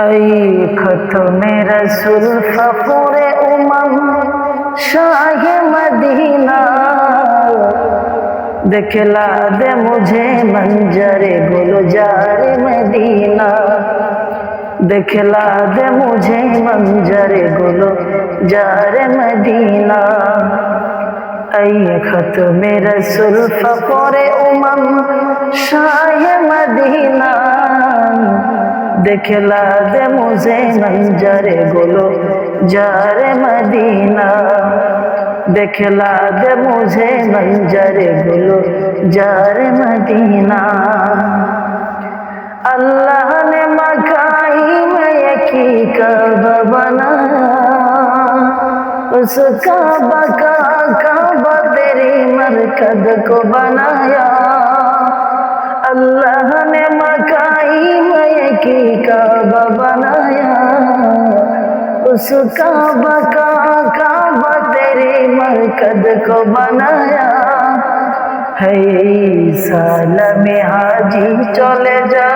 ای ختم رسول فخر امم شاہ مدینہ دکھلا دے مجھے منظر گلجار مدینہ دکھلا دے مجھے منظر گلجار مدینہ ای ختم رسول فخر امم دکھلا دے مجھے منظر گلو جار مدینہ دکھلا دے مجھے منظر گلو جار مدینہ اللہ نے مکائی میں یکی کعبہ بنایا اس کعبہ کا کعبہ تیری مرکد کو بنایا اللہ نے مکائی میں کی کعبہ بنایا، اس کعبہ کا کعبہ تیری مرکد کو بنایا۔ ہے سال میں حاجی، چلے جا۔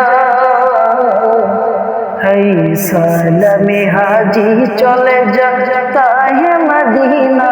ہے سال میں حاجی، چلے جا۔ ہے مدینہ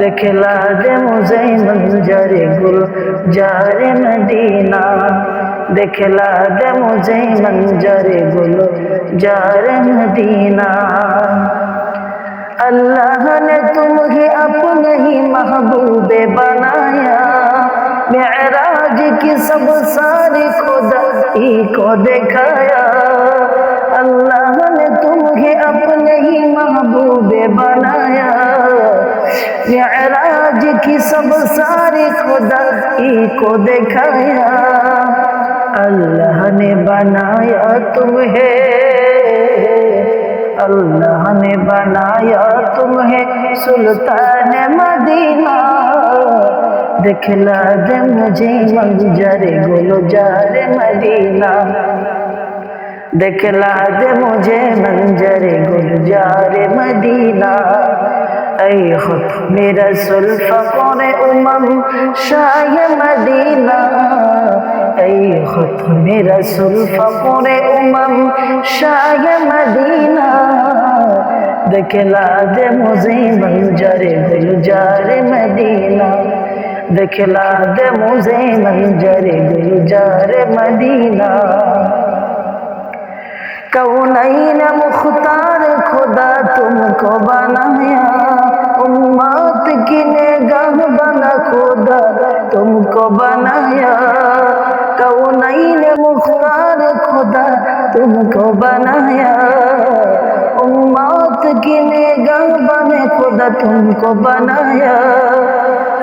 دکھلا دے مجھے منظر گل، جار مدینہ۔ دکھلا دے مجھے منظر گل، جار مدینہ۔ اللہ نے تمہیں اپنے ہی محبوب بنایا۔ معراج کی سب ساری خدائی کو دکھایا۔ اللہ نے تمہیں اپنے ہی محبوب بنایا۔ معراج کی سب ساری خدائی کو دکھایا۔ اللہ نے بنایا تمہیں۔ اللہ نے بنایا تمہیں سلطان مدینہ۔ دکھلا دے مجھے منظر گلو جار مدینہ دکھلا دے مجھے منظر گل جار مدینہ۔ ای ختم رسول فقر امم شاہ مدینہ ای ختم رسول فقر امم شاہ مدینہ دکھلا دے مجھے منظر گل جار مدینہ دکھلا دے مجھے منظر گل جار مدینہ کونین مختار خدا تم کو بنایا کو بنایا کونین مختار خدا تم کو بنایا امت کی نگاہ بنے خدا تم کو بنایا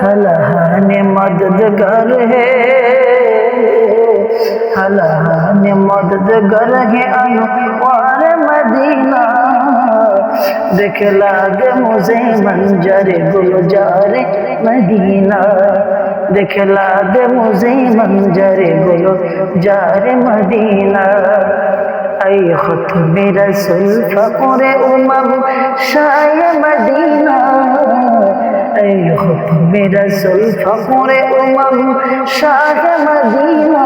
اللہ نے مددگار ہے اللہ نے مددگر ہے انوار مدینہ دکھلا دے مجھے منظر گلجار مدینہ دکھلا دے مجھے منظر گلجار مدینہ ای ختم رسول فقر امم شاہ مدینہ ای ختم رسول فقر امم شاہ مدینہ